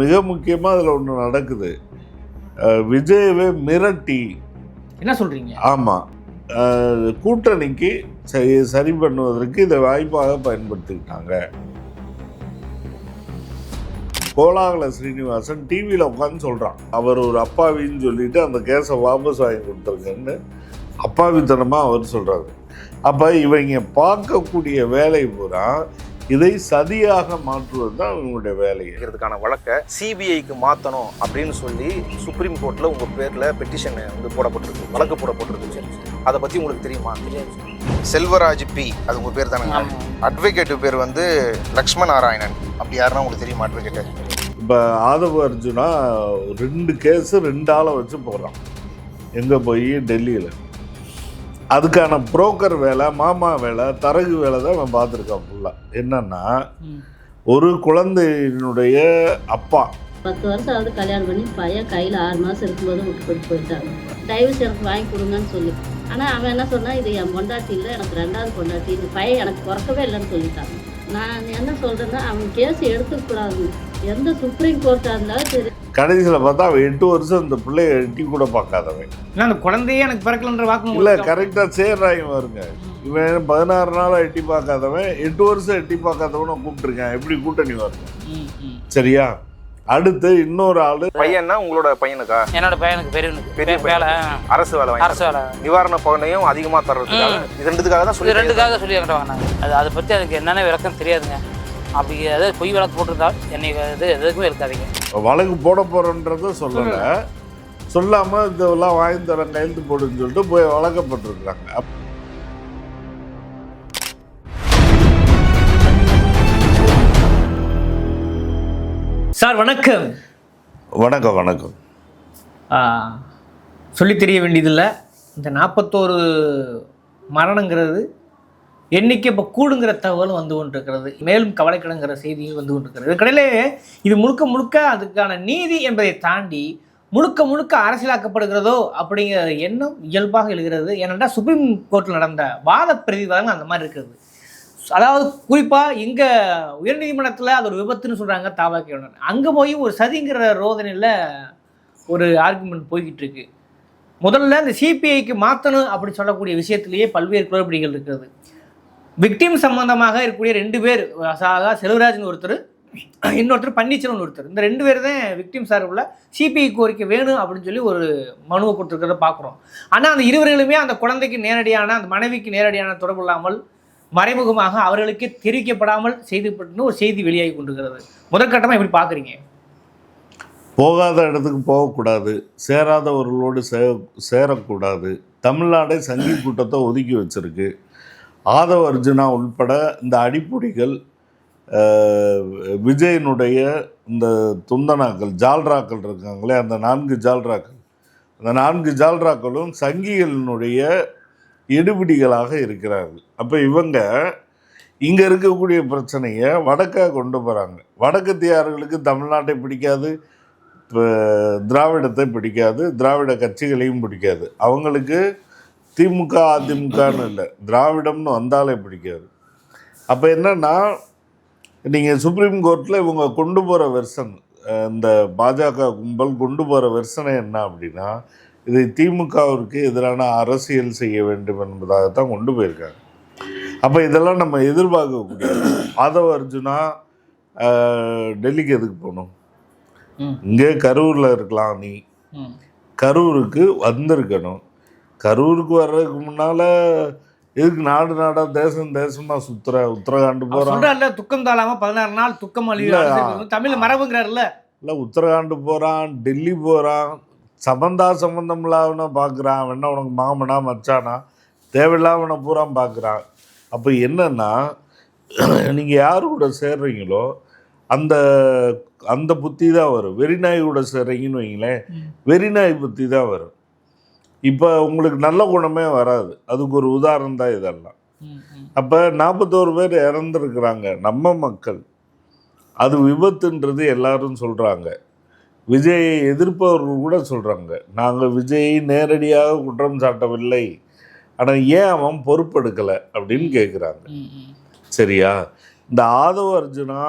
மிக முக்கியமாக அதில் ஒன்று நடக்குது. விஜயவே மிரட்டி. என்ன சொல்றீங்க? ஆமாம் கூட்டணிக்கு சரி சரி பண்ணுவதற்கு இதை வாய்ப்பாக பயன்படுத்திக்கிட்டாங்க. கோலாகல ஸ்ரீனிவாசன் டிவியில் உட்காந்து சொல்கிறான் அவர் ஒரு அப்பாவின்னு சொல்லிட்டு அந்த கேஸை வாபஸ் வாங்கி கொடுத்துருக்கேன்னு அப்பாவித்தனமாக அவர் சொல்கிறாரு அப்போ இவங்க பார்க்கக்கூடிய வேலை பூரா இதை சதியாக மாற்றுவது தான் இவங்களுடைய வேலையை இருக்கிறதுக்கான வழக்கை சிபிஐக்கு மாற்றணும் அப்படின்னு சொல்லி சுப்ரீம் கோர்ட்டில் உங்கள் பேரில் பெட்டிஷன் வந்து போடப்பட்டிருக்கு வழக்கு போடப்பட்டிருக்கு அதை பற்றி உங்களுக்கு தெரியுமா? செல்வராஜ் பி அது உங்கள் பேர் தானே ஆமா. அட்வொகேட் பேர் வந்து லக்ஷ்மண் நாராயணன் அப்படி யாருன்னா உங்களுக்கு தெரியுமா அட்வொகேட்டு இப்போ ஆதவ அர்ஜுனா ரெண்டு கேஸு ரெண்டு ஆளை வச்சு போடுறான். எங்கே போய்? டெல்லியில். அதுக்கான புரோக்கர் வேலை மாமா வேலை தரகு வேலை தான் அவன் பார்த்துருக்கான் ஃபுல்லாக என்னன்னா. ஒரு குழந்தையினுடைய அப்பா. பத்து வருஷம் ஆகுது கல்யாணம் பண்ணி பையன் கையில் ஆறு மாதம் இருக்கும்போது விட்டு போட்டு போயிட்டாங்க. டைவர்ஸ் எனக்கு வாங்கி கொடுங்கன்னு சொல்லி. ஆனால் அவன் என்ன சொன்னான் இது என் பொண்டாட்டி இல்லை எனக்கு ரெண்டாவது பொண்டாட்டி இந்த பையன் எனக்கு பிறக்கவே இல்லைன்னு சொல்லிட்டாங்க நான் என்ன சொல்கிறேன்னா அவன் கேஸ் எடுத்துக்கூடாது எந்த சுப்ரீம் கோர்ட்டாக இருந்தாலும் சரி. கடைசியில் பார்த்தா அவன் எட்டு வருஷம் இந்த பிள்ளைய எட்டி கூட பார்க்காதவன். ஏன்னா அந்த குழந்தையே எனக்கு பிறக்கலன்ற வாக்கு இல்லை கரெக்டாக சேர்றாங்க வருங்க இவன் பதினாறு நாளாக எட்டி பார்க்காதவன் எட்டு வருஷம் எட்டி பார்க்காதவனை கூப்பிட்டுருக்கேன். எப்படி கூட்டணி வருங்க. சரியா? அடுத்து இன்னொரு ஆளு. பையன்னா உங்களோட பையனுக்கா? என்னோட பையனுக்கு பெரியவனுக்கு. பெரிய பெரிய வேலை. அரசு வேலை வாங்கி அரசு வேலை. நிவாரண பகனையும் அதிகமாக தர்றதுக்காக இது ரெண்டுத்துக்காக தான் சொல்லி ரெண்டுக்காக சொல்லி வாங்கினாங்க அது அதை பற்றி அதுக்கு என்னென்ன விளக்கம் தெரியாதுங்க. அப்படி ஏதாவது பொய் விளக்கு போட்டிருந்தா என்னை இது எதுக்குமே இருக்காதீங்க. வழக்கு போட போறோன்றத சொல்லலை. சொல்லாம இதெல்லாம் வாங்கி தரேன் கையெழுத்து போடுன்னு சொல்லிட்டு போய் வழக்கப்பட்டிருக்கிறாங்க. அப்ப சார் வணக்கம். வணக்கம் வணக்கம். ஆ, சொல்லித் தெரிய வேண்டியதில்லை. இந்த நாற்பத்தோரு மரணங்கிறது எண்ணிக்கை இப்போ கூடுங்கிற தகவலும் வந்து கொண்டிருக்கிறது. மேலும் கவலைக்கிடங்கிற செய்தியும் வந்து கொண்டிருக்கிறது. இதுக்கடையிலே இது முழுக்க முழுக்க அதுக்கான நீதி என்பதை தாண்டி முழுக்க முழுக்க அரசியலாக்கப்படுகிறதோ அப்படிங்கிற எண்ணம் இயல்பாக எழுகிறது. ஏனென்றால் சுப்ரீம் கோர்ட்டில் நடந்த வாத பிரதிவாதம் அந்த மாதிரி இருக்கிறது. அதாவது குறிப்பாக இங்கே உயர்நீதிமன்றத்தில் அது ஒரு விபத்துன்னு சொல்கிறாங்க தாவாக்கியுடன் அங்கே போய் ஒரு சதிங்கிற ரோதனையில் ஒரு ஆர்குமெண்ட் போய்கிட்டு இருக்கு. முதல்ல இந்த சிபிஐக்கு மாற்றணும் அப்படி சொல்லக்கூடிய விஷயத்திலேயே பல்வேறு குளறுபடிகள் இருக்கிறது. விக்டிம் சம்பந்தமாக இருக்கக்கூடிய ரெண்டு பேர் சாகா செல்வராஜன் ஒருத்தர் இன்னொருத்தர் பன்னீச்சரன் ஒருத்தர். இந்த ரெண்டு பேர் தான் விக்டிம் சார்பில் சிபிஐ கோரிக்கை வேணும் அப்படின்னு சொல்லி ஒரு மனுவை கொடுத்துருக்கிறத பார்க்குறோம். ஆனால் அந்த இருவர்களுமே அந்த குழந்தைக்கு நேரடியான அந்த மனைவிக்கு நேரடியான தொடர்பு இல்லாமல் மறைமுகமாக அவர்களுக்கே தெரிவிக்கப்படாமல் செய்திப்பட்டுன்னு ஒரு செய்தி வெளியாகி கொண்டிருக்கிறது. முதற்கட்டமாக எப்படி பார்க்குறீங்க? போகாத இடத்துக்கு போகக்கூடாது. சேராதவர்களோடு சே சேரக்கூடாது. தமிழ்நாடே சங்கி கூட்டத்தை ஒதுக்கி வச்சிருக்கு. ஆதவ அர்ஜுனா உள்பட இந்த அடிப்பொடிகள் விஜயனுடைய இந்த துந்தனாக்கள் ஜால்ராக்கள் இருக்காங்களே அந்த நான்கு ஜால்ராக்கள். அந்த நான்கு ஜால்ராக்களும் சங்கிகளினுடைய எடுபிடிகளாக இருக்கிறார்கள். அப்போ இவங்க இங்கே இருக்கக்கூடிய பிரச்சனையை வடக்காக கொண்டு போகிறாங்க வடக்கத்தியார்களுக்கு தமிழ்நாட்டை பிடிக்காது இப்போ திராவிடத்தை பிடிக்காது திராவிட கட்சிகளையும் பிடிக்காது. அவங்களுக்கு திமுக அதிமுகன்னு இல்லை. திராவிடம்னு வந்தாலே பிடிக்காது. அப்போ என்னன்னா நீங்கள் சுப்ரீம் கோர்ட்டில் இவங்க கொண்டு போகிற வெர்சன் இந்த பாஜக கும்பல் கொண்டு போகிற வெர்சனை என்ன அப்படின்னா இதை திமுகவிற்கு எதிரான அரசியல் செய்ய வேண்டும் என்பதாகத்தான் கொண்டு போயிருக்காங்க. அப்போ இதெல்லாம் நம்ம எதிர்பார்க்கக்கூடிய ஆதவ அர்ஜுனா டெல்லிக்கு எதுக்கு போகணும். இங்கே கரூரில் இருக்கலாம் நீ. கரூருக்கு வந்திருக்கணும். கரூருக்கு வர்றதுக்கு முன்னால் எதுக்கு நாடு நாடா தேசம் தேசமாக சுற்றுற உத்தரகாண்ட் சொல்றாருல துக்கம் தாழாம பதினாறு நாள் துக்கம். அழிவு தமிழ் மரபுங்கிறாருல்ல இல்லை உத்தரகாண்ட் போகிறான் டெல்லி போகிறான் சம்பந்தா சம்பந்தம் இல்லாம பார்க்குறான் வேணா உனக்கு மாமனா மச்சானா? தேவையில்லாமனை பூரா பார்க்குறான் அப்போ என்னன்னா நீங்கள் யார் கூட சேர்றீங்களோ அந்த அந்த புத்தி தான் வரும். வெறிநாய் கூட சேர்றீங்கன்னு வைங்களேன். வெறிநாய் புத்தி தான் வரும். இப்போ உங்களுக்கு நல்ல குணமே வராது. அதுக்கு ஒரு உதாரணம் தான் இதெல்லாம். அப்போ நாற்பத்தோரு பேர் இறந்துருக்குறாங்க நம்ம மக்கள். அது விபத்துன்றது எல்லாரும் சொல்கிறாங்க விஜயை எதிர்ப்பவர்கள் கூட சொல்கிறாங்க நாங்கள் விஜயை நேரடியாக குற்றம் சாட்டவில்லை. ஆனால் ஏன் அவன் பொறுப்பெடுக்கலை அப்படின்னு கேட்குறாங்க. சரியா? இந்த ஆதவ அர்ஜுனா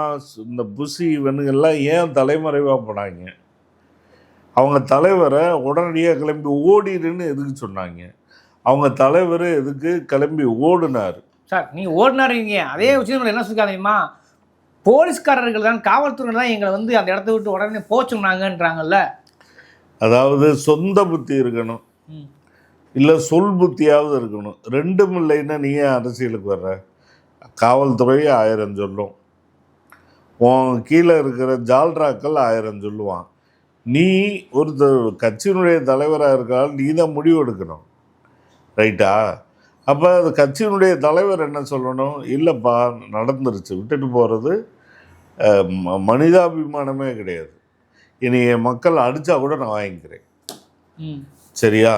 இந்த புஷி இவனுங்கெல்லாம் ஏன் தலைமறைவாக போனாங்க? அவங்க தலைவரை உடனடியாக கிளம்பி ஓடிடுன்னு எதுக்கு சொன்னாங்க? அவங்க தலைவர் எதுக்கு கிளம்பி ஓடினார். சார் நீங்க ஓடினாருங்க. அதே உச்சநீதிமன்றம் என்ன சொல்லிருக்காங்கம்மா போலீஸ்காரர்கள் தான் காவல்துறையினர் தான் எங்களை வந்து அந்த இடத்த விட்டு உடனே போக சொன்னாங்கன்றாங்கல்ல அதாவது சொந்த புத்தி இருக்கணும். இல்லை சொல் புத்தியாவது இருக்கணும். ரெண்டும் இல்லைன்னா நீ ஏன் அரசியலுக்கு வர்ற? காவல்துறை ஆயிரம் சொல்லும். உன் கீழே இருக்கிற ஜால்ராக்கள் ஆயிரம் சொல்லுவான். நீ ஒரு கட்சியினுடைய தலைவராக இருக்கால் நீ தான் முடிவு எடுக்கணும். ரைட்டா? அப்போ அது கட்சியினுடைய தலைவர் என்ன சொல்லணும்? இல்லைப்பா நடந்துருச்சு. விட்டுட்டு போகிறது மனிதாபிமானமே கிடையாது. இனி என் மக்கள் அடித்தா கூட நான் வாங்கிக்கிறேன். சரியா?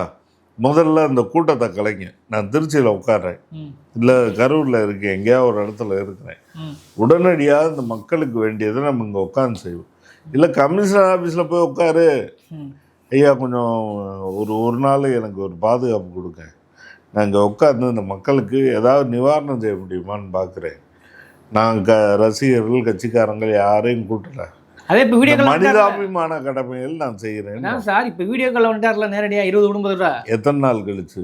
முதல்ல இந்த கூட்டத்தை கலைங்க. நான் திருச்சியில் உட்கார்றேன். ம். இல்லை கரூரில் இருக்கேன். எங்கேயா ஒரு இடத்துல இருக்கிறேன். உடனடியாக இந்த மக்களுக்கு வேண்டியதை நம்ம இங்கே உட்காந்து செய்வோம். இல்லை கமிஷனர் ஆஃபீஸில் போய் உட்காரு. ஐயா கொஞ்சம் ஒரு ஒரு நாள் எனக்கு ஒரு பாதுகாப்பு கொடுங்க. இங்கே உட்காந்து இந்த மக்களுக்கு ஏதாவது நிவாரணம் செய்ய முடியுமான்னு பார்க்குறேன் நான் க ரசிகர்கள் கட்சிக்காரங்க யாரையும் கூட்டல. அதே இப்போ வீடியோ. மனிதாபிமான கடமைகள் நான் செய்கிறேன். சார் இப்போ வீடியோ கால் வந்துட்டார்ல நேரடியா இருபது குடும்பத்தோட எத்தனை நாள் கழிச்சு?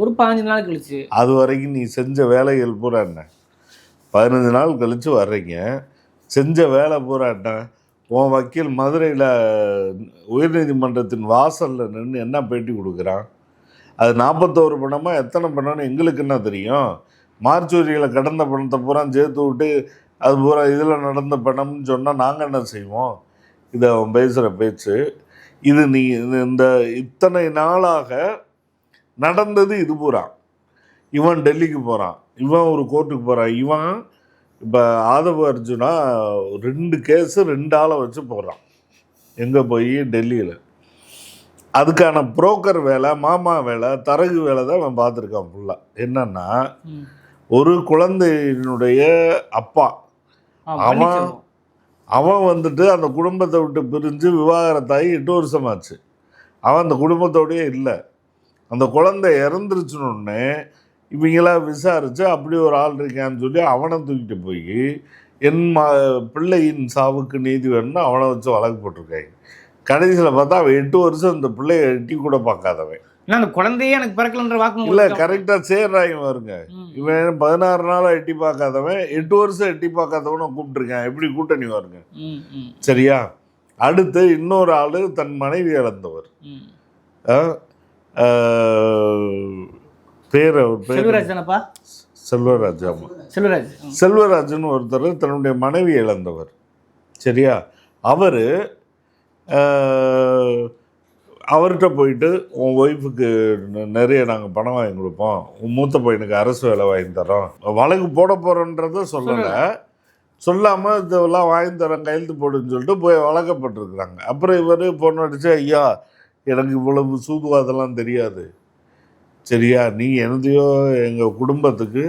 ஒரு பதினஞ்சு நாள் கழிச்சு. அது வரைக்கும் நீ செஞ்ச வேலைகள் பூரா என்ன? பதினஞ்சு நாள் கழித்து வர்றீங்க. செஞ்ச வேலை பூரா என்ன? உன் வக்கீல் மதுரையில் உயர்நீதிமன்றத்தின் வாசலில் நின்று என்ன பேட்டி கொடுக்குறான்? அது நாற்பத்தோரு பணமாக எத்தனை பணம்னு எங்களுக்கு என்ன தெரியும்? மார்ச்சூரியில் கடந்த பணத்தை பூரா சேர்த்து விட்டு அது பூரா இதில் நடந்த பணம்னு சொன்னால் நாங்கள் என்ன செய்வோம்? இதை அவன் பேசுகிற பேச்சு. இது நீ இது- இந்த இத்தனை நாளாக நடந்தது இது பூரா. இவன் டெல்லிக்கு போகிறான் இவன் ஒரு கோர்ட்டுக்கு போகிறான் இவன் இப்போ ஆதவ அர்ஜுனா ரெண்டு கேஸு ரெண்டு ஆளை வச்சு போடுறான். எங்கே போய்? டெல்லியில். அதுக்கான புரோக்கர் வேலை மாமா வேலை தரகு வேலை தான் அவன் பார்த்துருக்கான் ஃபுல்லாக என்னன்னா. ஒரு குழந்தையினுடைய அப்பா. அவன். அவன் வந்துட்டு அந்த குடும்பத்தை விட்டு பிரிஞ்சு விவாகரத்தாகி எட்டு வருஷமாச்சு அவன் அந்த குடும்பத்தோடயே இல்லை. அந்த குழந்தை இறந்துருச்சுன்னு இவங்களாம் விசாரித்து அப்படி ஒரு ஆள் இருக்கான்னு சொல்லி அவனை தூக்கிட்டு போய் என் மா பிள்ளையின் சாவுக்கு நீதி வேணும்னு அவனை வச்சு வழக்கு போட்டிருக்காங்க. கடைசியில் பார்த்தா அவன் எட்டு வருஷம் இந்த பிள்ளைய எட்டி கூட பார்க்காதவன். ஏன்னா அந்த குழந்தையே எனக்கு பிறக்கலன்ற வாக்கு இல்லை கரெக்டாக சேர்றாங்க வருங்க இவன் பதினாறு நாளாக எட்டி பார்க்காதவன் எட்டு வருஷம் எட்டி பார்க்காதவனை கூப்பிட்டுருக்கேன். எப்படி கூட்டணி வருங்க? சரியா? அடுத்து இன்னொரு ஆள் தன் மனைவி இழந்தவர். பேர் அவர் பேர் தானப்பா? செல்வராஜ். செல்வராஜன் ஒருத்தர் தன்னுடைய மனைவி இழந்தவர். சரியா? அவர் அவர்கிட்ட போயிட்டு உன் ஒய்ஃபுக்கு நிறைய நாங்கள் பணம் வாங்கி கொடுப்போம். உன் மூத்த பையனுக்கு அரசு வேலை வாங்கி தரோம் வழக்கு போட போகிறோன்றத சொல்லலை. சொல்லாமல் இதெல்லாம் வாங்கி தரேன் கையெழுத்து போடுன்னு சொல்லிட்டு போய் வழக்கப்பட்டிருக்கிறாங்க. அப்புறம் இவர் பொண்ணு அடிச்சு ஐயா எனக்கு இவ்வளவு சூதுவாதெல்லாம் தெரியாது. சரியா நீ எனதையோ எங்கள் குடும்பத்துக்கு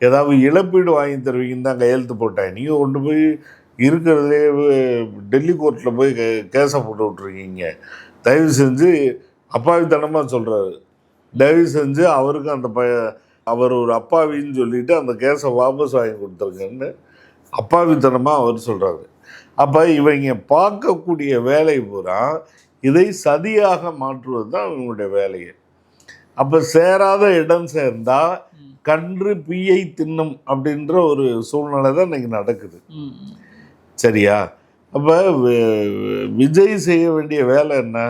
ஏதாவது இழப்பீடு வாங்கி தருவீங்கன்னு தான் கையெழுத்து போட்டேன் நீங்கள் கொண்டு போய் இருக்கிறதுலே டெல்லி கோர்ட்டில் போய் கே கேஸை போட்டு விட்ருக்கீங்க தயவு செஞ்சு அப்பாவித்தனமாக சொல்கிறாரு தயவு செஞ்சு அவருக்கு அந்த ப அவர் ஒரு அப்பாவின்னு சொல்லிவிட்டு அந்த கேஸை வாபஸ் வாங்கி கொடுத்துருங்கன்னு அப்பாவித்தனமாக அவர் சொல்கிறாரு அப்போ இவங்க பார்க்கக்கூடிய வேலை பூரா இதை சதியாக மாற்றுவது தான் இவங்களுடைய வேலையை. அப்போ சேராத இடம் சேர்ந்தா கன்று பீயை தின்னும் அப்படின்ற ஒரு சூழ்நிலை தான் இன்னைக்கு நடக்குது. சரியா? அப்போ விஜய் செய்ய வேண்டிய வேலை என்ன?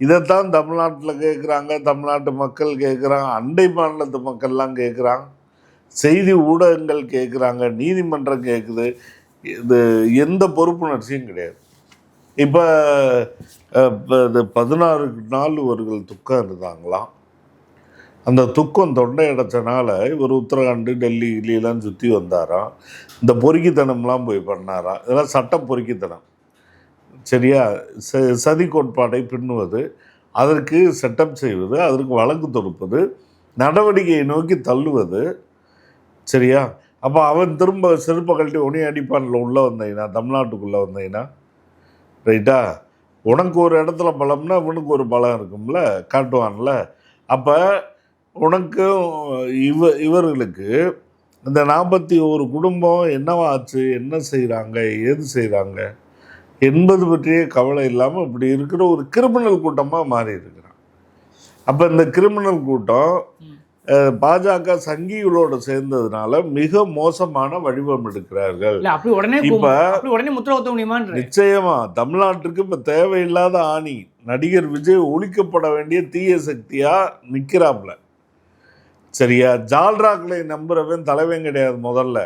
இதைத்தான் தமிழ்நாட்டில் கேட்குறாங்க தமிழ்நாட்டு மக்கள் கேட்குறாங்க அண்டை மாநிலத்து மக்கள்லாம் கேட்குறாங்க செய்தி ஊடகங்கள் கேட்குறாங்க நீதிமன்றம் கேட்குது இது எந்த பொறுப்புணர்ச்சியும் கிடையாது. இப்போ இது பதினாறு நாள் இவர்கள் துக்கம் இருந்தாங்களாம் அந்த துக்கம் தொண்டை அடைச்சனால இவர் உத்தரகாண்டு டெல்லி கில்லியெல்லாம் சுற்றி வந்தாராம். இந்த பொறுக்கித்தனம்லாம் போய் பண்ணாராம். இதெல்லாம் சட்ட பொறுக்கித்தனம். சரியா? ச சதி கோட்பாடை பின்னுவது அதற்கு செட்டப் செய்வது அதற்கு வழக்கு தொடுப்பது நடவடிக்கையை நோக்கி தள்ளுவது. சரியா? அப்போ அவன் திரும்ப செருப்பை கழட்டி உனிய அடிப்பானில் உள்ளே வந்தீங்கன்னா தமிழ்நாட்டுக்குள்ளே வந்தீங்கன்னா ரைட்டா? உனக்கு ஒரு இடத்துல பலம்னா இவனுக்கு ஒரு பலம் இருக்கும்ல காட்டுவான்ல. அப்போ உனக்கும் இவ இவர்களுக்கு இந்த நாற்பத்தி ஒரு குடும்பம் என்னவாச்சு என்ன செய்கிறாங்க ஏது செய்கிறாங்க என்பது பற்றிய கவலை இல்லாமல் இப்படி இருக்கிற ஒரு கிரிமினல் கூட்டமாக மாறி இருக்கிறான். அப்போ இந்த கிரிமினல் கூட்டம் பாஜக சங்கிகளோடு சேர்ந்ததுனால மிக மோசமான வடிவம் எடுக்கிறார்கள். நிச்சயமா தமிழ்நாட்டுக்கு இப்ப தேவையில்லாத ஆணி. நடிகர் விஜய் ஒழிக்கப்பட வேண்டிய தீய சக்தியா நிக்கிறாப்ல. சரியா? ஜால்ராக்களை நம்புறவன் தலைவன் கிடையாது முதல்ல.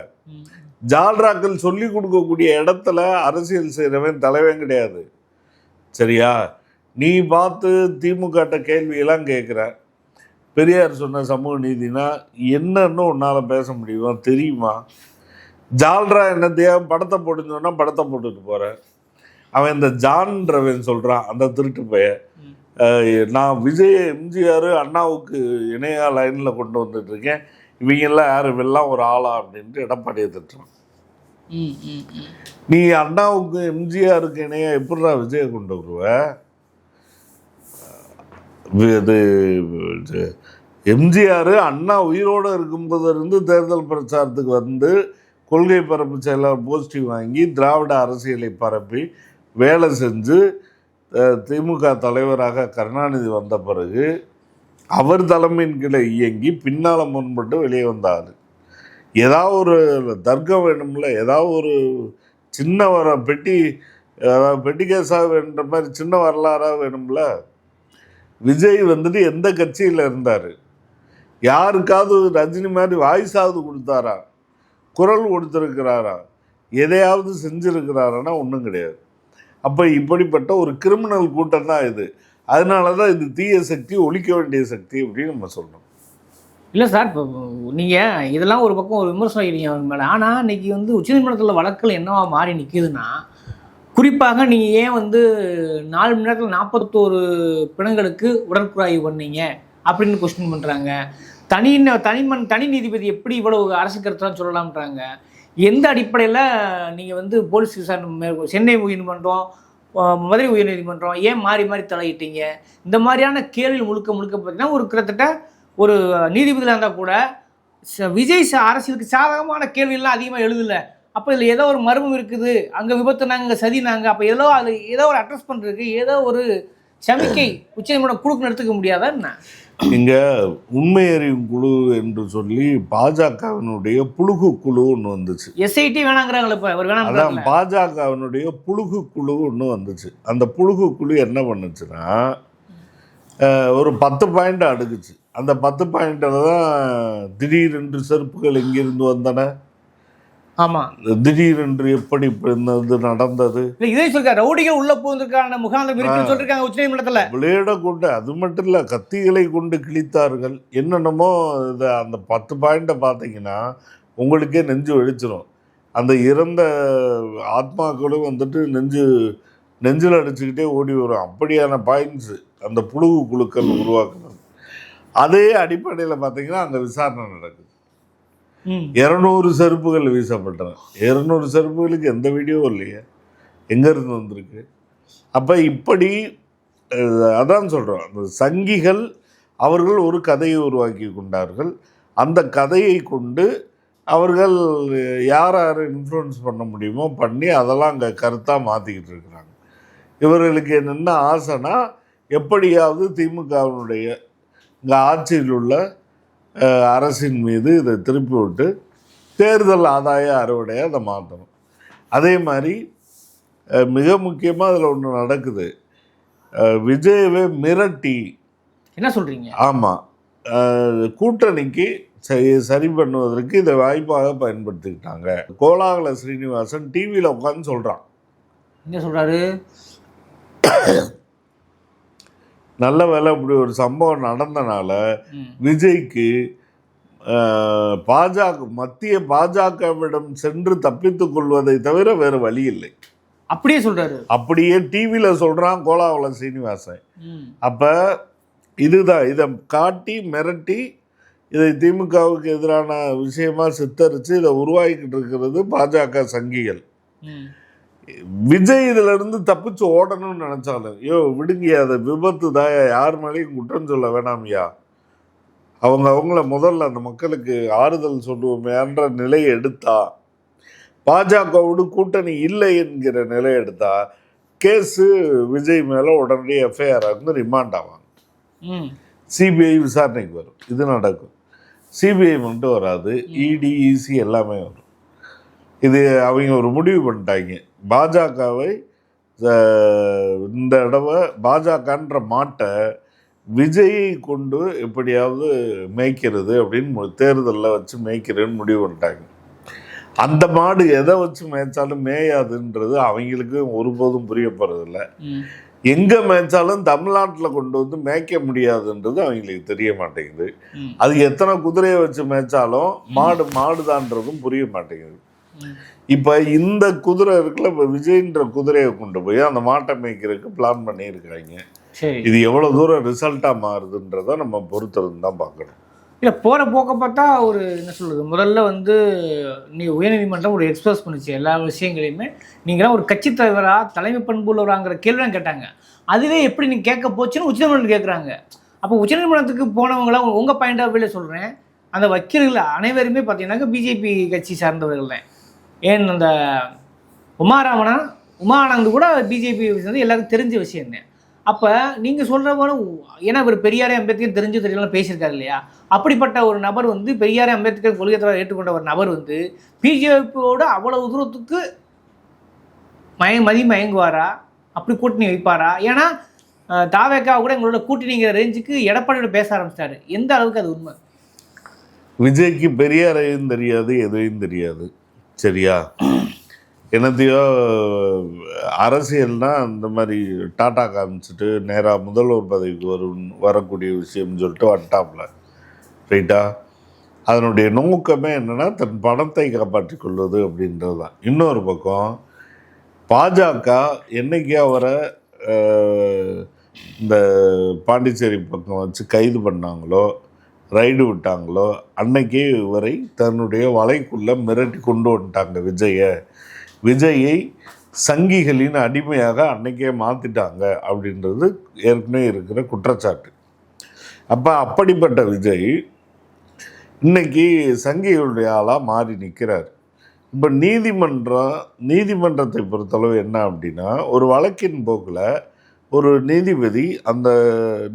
ஜால்ராக்கள் சொல்லி கொடுக்கக்கூடிய இடத்துல அரசியல் செய்கிறவன் தலைவன் கிடையாது. சரியா? நீ பார்த்து திமுகட்ட கேள்வியெல்லாம் கேட்குற பெரியார் சொன்ன சமூக நீதினா என்னன்னு உன்னால் பேச முடியுமா? தெரியுமா? ஜால்ரா என்னத்தையா படத்தை போட்டுன்னு சொன்னா படத்தை போட்டுட்டு போகிறேன் அவன் இந்த ஜான்றவன் சொல்கிறான் அந்த திருட்டு பையன். நான் விஜய் எம்ஜிஆர் அண்ணாவுக்கு இணையா லைனில் கொண்டு வந்துட்டு இருக்கேன். இவங்கெல்லாம் யார்? இவெல்லாம் ஒரு ஆளா அப்படின்ட்டு எடப்பாடியை திட்டுறான். நீ அண்ணாவுக்கு எம்ஜிஆருக்கு இணையா எப்படிடா விஜயை கொண்டு வருவ? இது எம்ஜிஆர் அண்ணா உயிரோடு இருக்கும்போதிலிருந்து தேர்தல் பிரச்சாரத்துக்கு வந்து கொள்கை பரப்பு செயலாளர் போஸ்டிங் வாங்கி திராவிட அரசியலை பரப்பி வேலை செஞ்சு திமுக தலைவராக கருணாநிதி வந்த பிறகு அவர் தலைமையின் கீழே இயங்கி பின்னால் முன்பட்டு வெளியே வந்தார். ஏதாவது ஒரு தர்க்கம் வேணும்ல ஏதாவது ஒரு சின்ன வர பெட்டி அதாவது பெட்டி கேஸாக வேணுன்ற மாதிரி சின்ன வரலாறாக வேணும்ல. விஜய் வந்துட்டு எந்த கட்சியில் இருந்தார்? யாருக்காவது ரஜினி மாதிரி வாய்ஸாவது கொடுத்தாரா? குரல் கொடுத்துருக்கிறாரா? எதையாவது செஞ்சுருக்கிறாரான்னா ஒன்றும் கிடையாது. அப்போ இப்படிப்பட்ட ஒரு கிரிமினல் கூட்டம் தான் இது. அதனால தான் இது தீய சக்தி ஒழிக்க வேண்டிய சக்தி அப்படின்னு நம்ம சொல்கிறோம் இல்லை சார் இப்போ நீங்கள் இதெல்லாம் ஒரு பக்கம் ஒரு விமர்சனம் வைக்கிறீங்க அவங்க மேலே. ஆனால் இன்னைக்கு வந்து உச்சநீதிமன்றத்தில் வழக்கில் என்னவா மாறி நிற்கிதுன்னா குறிப்பாக நீங்கள் ஏன் வந்து நாலு மணி நேரத்தில் நாற்பத்தோரு பிணங்களுக்கு உடற்குறாய்வு பண்ணீங்க அப்படின்னு கொஸ்டின் பண்ணுறாங்க தனி தனிமன் தனி நீதிபதி எப்படி இவ்வளவு அரசு கருத்துலாம் சொல்லலாம்ன்றாங்க. எந்த அடிப்படையில் நீங்கள் வந்து போலீஸ் விசாரணை சென்னை உயர்நீதிமன்றம் மதுரை உயர்நீதிமன்றம் ஏன் மாறி மாறி தலையிட்டீங்க? இந்த மாதிரியான கேள்வி முழுக்க முழுக்க பார்த்தீங்கன்னா ஒரு கிட்டத்தட்ட ஒரு நீதிபதியில் இருந்தால் கூட ச- விஜய் அரசியலுக்கு சாதகமான கேள்வியெல்லாம் அதிகமாக எழுதல. அப்போ இதில் ஏதோ ஒரு மர்மம் இருக்குது. அங்கே விபத்துனாங்க இங்கே சதினாங்க அப்போ ஏதோ அது ஏதோ ஒரு அட்ரஸ் பண்ணுறதுக்கு ஏதோ ஒரு சமிக்கை உச்சநீதிமன்றம் கொடுக்கணும் எடுத்துக்க முடியாதா என்ன? இங்க உண்மை அறியும் குழு என்று சொல்லி பாஜகவினுடைய புழுகு குழு ஒன்று வந்துச்சு. எஸ்ஐடி வேணாங்கிறாங்களே அதான் பாஜகவினுடைய புழுகு குழு ஒன்று வந்துச்சு. அந்த புழுகு குழு என்ன பண்ணுச்சுன்னா ஒரு பத்து பாயிண்ட் அடுக்குச்சு. அந்த பத்து பாயிண்டில் தான் திடீரென்று செருப்புகள் எங்கிருந்து வந்தன? ஆமாம் திடீரென்று எப்படி இது நடந்தது? இல்லை இதே சொல்லிருக்காரு. ரவுடிகள் உள்ள போவதற்கான முகாந்திரம் இருக்குன்னு சொல்லியிருக்காங்க உச்சநீதிமன்றத்தில் பிளேடை கொண்டு அது மட்டும் இல்லை கத்திகளை கொண்டு கிழித்தார்கள். என்னென்னமோ இது அந்த பத்து பாயிண்ட்டை பார்த்தீங்கன்னா உங்களுக்கே நெஞ்சு வெடிச்சிரும். அந்த இறந்த ஆத்மாக்களும் வந்துட்டு நெஞ்சு நெஞ்சில் அடிச்சுக்கிட்டே ஓடி வரும். அப்படியான பாயிண்ட்ஸு அந்த புழுகு குழுக்கள் உருவாக்குறது. அதே அடிப்படையில் பார்த்தீங்கன்னா அங்கே விசாரணை நடக்குது. இரநூறு செருப்புகள் வீசப்பட்டன. இரநூறு செருப்புகளுக்கு எந்த வீடியோவும் இல்லையே. எங்கேருந்து வந்திருக்கு? அப்போ இப்படி அதான் சொல்கிறோம் அந்த சங்கிகள் அவர்கள் ஒரு கதையை உருவாக்கி கொண்டார்கள். அந்த கதையை கொண்டு அவர்கள் யார் யார் இன்ஃப்ளூயன்ஸ் பண்ண முடியுமோ பண்ணி அதெல்லாம் அங்கே கருத்தாக மாற்றிக்கிட்டு இருக்கிறாங்க. இவர்களுக்கு என்னென்ன ஆசைனா எப்படியாவது திமுகவினுடைய இங்கே ஆட்சியில் உள்ள அரசின் மீது இதை திருப்பி விட்டு தேர்தல் ஆதாய அறுவடையை அதை மாற்றணும். அதே மாதிரி மிக முக்கியமாக அதில் ஒன்று நடக்குது. விஜயவை மிரட்டி. என்ன சொல்கிறீங்க ஆமாம் கூட்டணிக்கு சரி சரி பண்ணுவதற்கு இதை வாய்ப்பாக பயன்படுத்திக்கிட்டாங்க. கோலாகல ஸ்ரீனிவாசன் டிவியில் உட்காந்து சொல்கிறான் என்ன சொல்கிறாரு நல்ல வேளை இப்படி ஒரு சம்பவம் நடந்தனால விஜய்க்கு பாஜக மத்திய பாஜகவிடம் சென்று தப்பித்துக் கொள்வதை தவிர வேறு வழி இல்லை. அப்படியே சொல்கிறாரு அப்படியே டிவியில் சொல்கிறான் கோலாவலம் சீனிவாசன். அப்போ இதுதான் இதை காட்டி மிரட்டி இதை திமுகவுக்கு எதிரான விஷயமா சித்தரித்து இதை உருவாக்கிட்டு இருக்கிறது பாஜக சங்கிகள். விஜய் இதுல இருந்து தப்பிச்சு ஓடணும்னு நினைச்சாலும் ஐயோ விடுங்க அதை விபத்து தான். யார் மேலேயும் குற்றம் சொல்ல வேணாம்யா. அவங்க அவங்கள முதல்ல அந்த மக்களுக்கு ஆறுதல் சொல்லுவோமேன்ற நிலையை எடுத்தா பாஜகவோடு கூட்டணி இல்லை என்கிற நிலை எடுத்தா கேஸு விஜய் மேலே உடனடியே எஃப்ஐஆர் வந்து ரிமாண்ட் ஆவாங்க. சிபிஐ விசாரணைக்கு வரும். இது நடக்கும். சிபிஐ மட்டும் வராது. இடி இசி எல்லாமே வரும். இது அவங்க ஒரு முடிவு பண்ணிட்டாங்க. பாஜகவை இந்த தடவை பாஜகன்ற மாட்டை விஜயை கொண்டு எப்படியாவது மேய்க்கிறது அப்படின்னு தேர்தலில் வச்சு மேய்க்கிறேன்னு முடிவு பண்ணிட்டாங்க. அந்த மாடு எதை வச்சு மேய்ச்சாலும் மேயாதுன்றது அவங்களுக்கு ஒருபோதும் புரிய போகிறதில்ல எங்கே மேய்ச்சாலும் தமிழ்நாட்டில் கொண்டு வந்து மேய்க்க முடியாதுன்றது அவங்களுக்கு தெரிய மாட்டேங்குது. அது எத்தனை குதிரையை வச்சு மேய்ச்சாலும் மாடு மாடுதான்றதும் புரிய மாட்டேங்குது. இப்போ இந்த குதிரை இருக்குல்ல இப்போ விஜய்ன்ற குதிரையை கொண்டு போய் அந்த மாட்டை மேய்க்கிறதுக்கு பிளான் பண்ணியிருக்காங்க. சரி. இது எவ்வளோ தூரம் ரிசல்ட்டாக மாறுதுன்றதை நம்ம பொறுத்திருந்து தான் பார்க்கணும். இல்லை போகிற போக்க பார்த்தா ஒரு என்ன சொல்கிறது முதல்ல வந்து நீ உயர்நீதிமன்றம் ஒரு எக்ஸ்பிரஸ் பண்ணுச்சு எல்லா விஷயங்களையுமே. நீங்களாம் ஒரு கட்சித் தலைவரா தலைமை பண்புள்ளவராங்கிற கேள்வி கேட்டாங்க. அதுவே எப்படி நீ கேட்க போச்சுன்னு உச்சநீதிமன்றம் கேட்குறாங்க. அப்போ உச்சநீதிமன்றத்துக்கு போனவங்களாம் உங்கள் பாயிண்ட் ஆஃப் வியூவில் சொல்கிறேன் அந்த வக்கீல்கள் அனைவருமே பார்த்தீங்கன்னாக்கா பிஜேபி கட்சி சார்ந்தவர்கள் தான். ஏன் அந்த உமாராமனா? உமானந்த் கூட பிஜேபி வந்து எல்லாருக்கும் தெரிஞ்ச விஷயம் தான் அப்போ நீங்கள் சொல்கிற போல ஏன்னா இவர் பெரியாரே அம்பேத்கர் தெரிஞ்சு தெரியலாம் பேசியிருக்காரு இல்லையா? அப்படிப்பட்ட ஒரு நபர் வந்து பெரியாரே அம்பேத்கர் கொள்கை தலைவர் ஏற்றுக்கொண்ட ஒரு நபர் வந்து பிஜேபியோட அவ்வளவு தூரத்துக்கு மய மதி மயங்குவாரா? அப்படி கூட்டணி வைப்பாரா? ஏன்னா தாவேக்கா கூட எங்களோட கூட்டணிங்கிற ரேஞ்சுக்கு எடப்பாடியோட பேச ஆரம்பிச்சிட்டாரு. எந்த அளவுக்கு அது உண்மை? விஜய்க்கு பெரியாரையும் தெரியாது எதையும் தெரியாது. சரியா? என்னத்தையோ அரசியல்னால் அந்த மாதிரி டாட்டா காமிச்சிட்டு நேராக முதல்வர் பதவிக்கு வரும் வரக்கூடிய விஷயம்னு சொல்லிட்டு வந்துட்டாப்புல. ரைட்டா? அதனுடைய நோக்கமே என்னென்னா தன் பணத்தை காப்பாற்றிக் கொள்வது அப்படின்றது தான் இன்னொரு பக்கம் பாஜக என்னைக்கு அவரை இந்த பாண்டிச்சேரி பக்கம் வச்சு கைது பண்ணாங்களோ ரைடு விட்டாங்களோ அன்னைக்கே இவரை தன்னுடைய வலைக்குள்ளே மிரட்டி கொண்டு வந்துட்டாங்க விஜயை. விஜயை சங்கிகளின் அடிமையாக அன்னைக்கே மாற்றிட்டாங்க அப்படின்றது ஏற்கனவே இருக்கிற குற்றச்சாட்டு. அப்போ அப்படிப்பட்ட விஜய் இன்னைக்கு சங்கிகளுடைய ஆளாக மாறி நிற்கிறார் இப்போ நீதிமன்றம் நீதிமன்றத்தை பொறுத்தளவு என்ன அப்படின்னா ஒரு வழக்கின் போக்கில் ஒரு நீதிபதி அந்த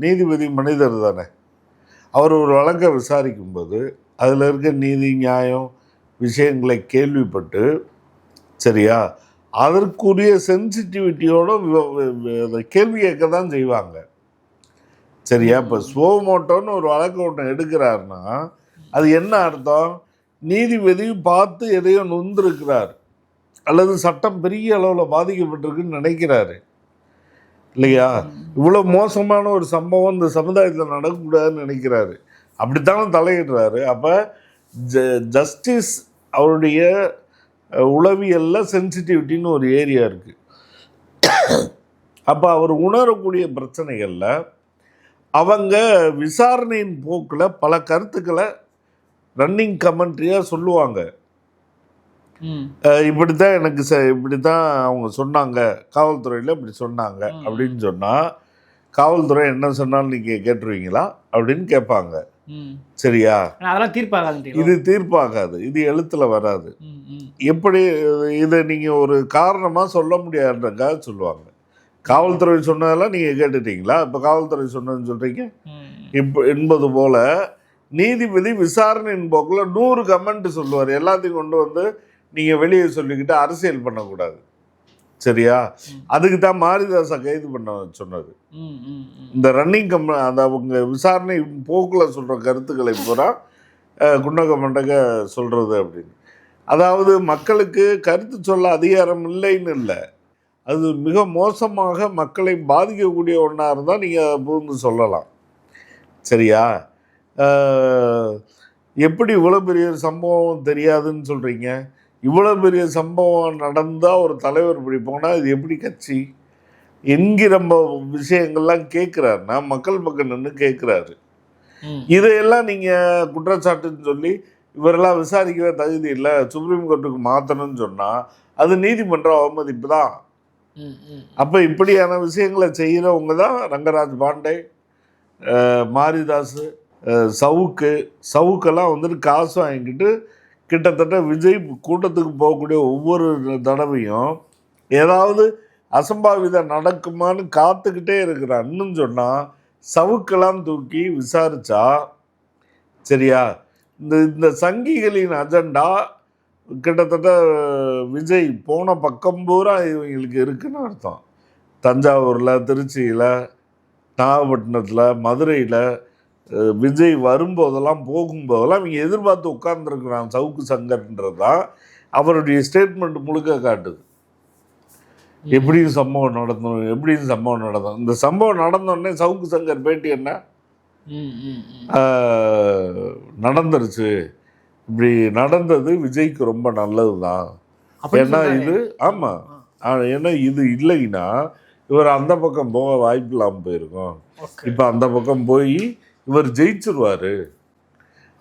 நீதிபதி மனிதர் தானே. அவர் ஒரு வழக்கை விசாரிக்கும்போது அதில் இருக்க நீதி நியாயம் விஷயங்களை கேள்விப்பட்டு சரியா? அதற்குரிய சென்சிட்டிவிட்டியோட கேள்வி கேட்க தான் செய்வாங்க. சரியா? இப்போ ஸ்வோமோட்டோன்னு ஒரு வழக்கு ஒன்று எடுக்கிறாருன்னா அது என்ன அர்த்தம்? நீதிபதி பார்த்து எதையோ நொந்திருக்கிறார் அல்லது சட்டம் பெரிய அளவில் பாதிக்கப்பட்டிருக்குன்னு நினைக்கிறாரு. இல்லையா? இவ்வளோ மோசமான ஒரு சம்பவம் இந்த சமுதாயத்தில் நடக்கக்கூடாதுன்னு நினைக்கிறாரு. அப்படித்தானே தலையிடுறாரு. அப்போ ஜ ஜஸ்டிஸ் அவருடைய உளவியலில் சென்சிட்டிவிட்டின்னு ஒரு ஏரியா இருக்குது அப்போ அவர் உணரக்கூடிய பிரச்சனைகளில் அவங்க விசாரணையின் போக்கில் பல கருத்துக்களை ரன்னிங் கமெண்ட்ரியாக சொல்லுவாங்க. ம். அஹ் இப்படி தான் எனக்கு ச இப்படி தான் அவங்க சொன்னாங்க. காவல்துறையில் இப்படி சொன்னாங்க. அப்படின்னு சொன்னால் காவல்துறை என்ன சொன்னாலும் நீங்கள் கேட்டுருவீங்களா அப்படின்னு கேட்பாங்க. சரியா? அதெல்லாம் தீர்ப்பாகாது இது தீர்ப்பாகாது. இது எழுத்தில் வராது. எப்படி இதை நீங்கள் ஒரு காரணமாக சொல்ல முடியாதுன்றக்காக சொல்லுவாங்க. காவல்துறை சொன்னதெல்லாம் நீங்கள் கேட்டுட்டீங்களா? இப்போ காவல்துறை சொன்னதுன்னு சொல்கிறீங்க ம். இப்போ என்பது போல நீதிபதி விசாரணையின் போக்கில் நூறு கமெண்ட் சொல்லுவார். எல்லாத்தையும் கொண்டு வந்து நீங்கள் வெளியே சொல்லிக்கிட்டு அரசியல் பண்ணக்கூடாது. சரியா. அதுக்கு தான் மாரிதாசை கைது பண்ண சொன்னது. இந்த ரன்னிங் கம் அந்த அவங்க விசாரணை போக்கில் சொல்கிற கருத்துக்களை பூரா குண்டக மண்டக சொல்கிறது அப்படின்னு. அதாவது மக்களுக்கு கருத்து சொல்ல அதிகாரம் இல்லைன்னு இல்லை. அது மிக மோசமாக மக்களை பாதிக்கக்கூடிய ஒன்றா இருந்தால் நீங்கள் புகுந்து சொல்லலாம். சரியா? எப்படி இவ்வளோ பெரிய சம்பவம் தெரியாதுன்னு சொல்கிறீங்க இவ்வளோ பெரிய சம்பவம் நடந்தால் ஒரு தலைவர் இப்படி போனால் இது எப்படி கட்சி என்கிற விஷயங்கள்லாம் கேட்குறாருன்னா மக்கள் பக்கம் நின்று கேட்குறாரு இதையெல்லாம் நீங்கள் குற்றச்சாட்டுன்னு சொல்லி இவரெல்லாம் விசாரிக்கவே தகுதி இல்லை சுப்ரீம் கோர்ட்டுக்கு மாற்றணும்னு சொன்னால் அது நீதிமன்ற அவமதிப்பு தான் அப்போ இப்படியான விஷயங்களை செய்கிறவங்க தான் ரங்கராஜ் பாண்டே மாரிதாஸ் சவுக்கு. சவுக்கெல்லாம் வந்துட்டு காசு வாங்கிக்கிட்டு கிட்டத்தட்ட விஜய் கூட்டத்துக்கு போகக்கூடிய ஒவ்வொரு தடவையும் ஏதாவது அசம்பாவிதம் நடக்குமான்னு காத்துக்கிட்டே இருக்கிறான்னு சொன்னால் சவுக்கெல்லாம் தூக்கி விசாரிச்சா சரியா இந்த இந்த சங்கிகளின் அஜெண்டா கிட்டத்தட்ட விஜய் போன பக்கம் பூரா இவங்களுக்கு இருக்குன்னு அர்த்தம். தஞ்சாவூரில் திருச்சியில் நாகப்பட்டினத்தில் மதுரையில் விஜய் வரும்போதெல்லாம் போகும்போதெல்லாம் இவங்க எதிர்பார்த்து உட்கார்ந்துருக்குறான் சவுக்கு சங்கர்ன்றது தான் அவருடைய ஸ்டேட்மெண்ட் முழுக்க காட்டுது. எப்படியும் சம்பவம் நடந்தோம் எப்படியும் சம்பவம் நடந்தோம். இந்த சம்பவம் நடந்தோடனே சவுக்கு சங்கர் பேட்டி என்ன? நடந்துருச்சு. இப்படி நடந்தது விஜய்க்கு ரொம்ப நல்லது தான் ஏன்னா. இது ஆமாம் ஏன்னா இது இல்லைன்னா இவர் அந்த பக்கம் போக வாய்ப்பு இல்லாமல் போயிருக்கும். இப்போ அந்த பக்கம் போய் இவர் ஜெயிச்சிருவாரு.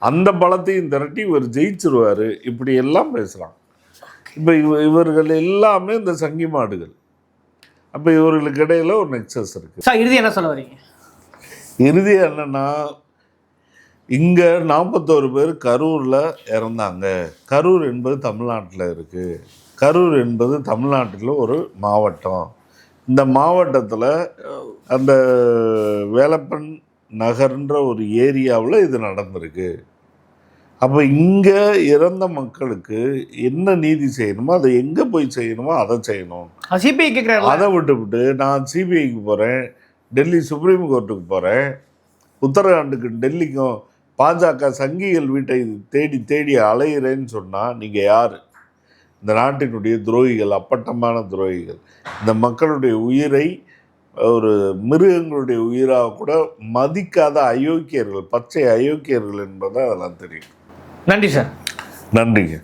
அந்த பலத்தையும் திரட்டி இவர் ஜெயிச்சிருவாரு. இப்படி எல்லாம் பேசலாம். இப்போ இவ இவர்கள் எல்லாமே இந்த சங்கி மாடுகள். அப்போ இவர்களுக்கு இடையில ஒரு நெக்ஸஸ் இருக்கு. சார் இறுதி என்ன சொல்ல வரீங்க? இறுதி என்னன்னா இங்கே நாற்பத்தோரு பேர் கரூரில் இறந்தாங்க. கரூர் என்பது தமிழ்நாட்டில் இருக்குது கரூர் என்பது தமிழ்நாட்டில் ஒரு மாவட்டம். இந்த மாவட்டத்தில் அந்த வேலப்பன் நகர்ன்ற ஒரு ஏரியாவில் இது நடந்திருக்கு. அப்போ இங்கே இறந்த மக்களுக்கு என்ன நீதி செய்யணுமோ அதை எங்கே போய் செய்யணுமோ அதை செய்யணும். சிபிஐ கேட்குறாரு அதை விட்டுவிட்டு நான் சிபிஐக்கு போகிறேன் டெல்லி சுப்ரீம் கோர்ட்டுக்கு போகிறேன் உத்தரகாண்டுக்கு டெல்லிக்கும் பாஜக சங்கிகள் வீட்டை தேடி தேடி அலையிறேன்னு சொன்னால் நீங்கள் யார்? இந்த நாட்டினுடைய துரோகிகள் அப்பட்டமான துரோகிகள். இந்த மக்களுடைய உயிரை ஒரு மிருகங்களுடைய உயிராக கூட மதிக்காத அயோக்கியர்கள் பச்சை அயோக்கியர்கள் என்பதை அதெல்லாம் தெரியும். நன்றி சார். நன்றிங்க.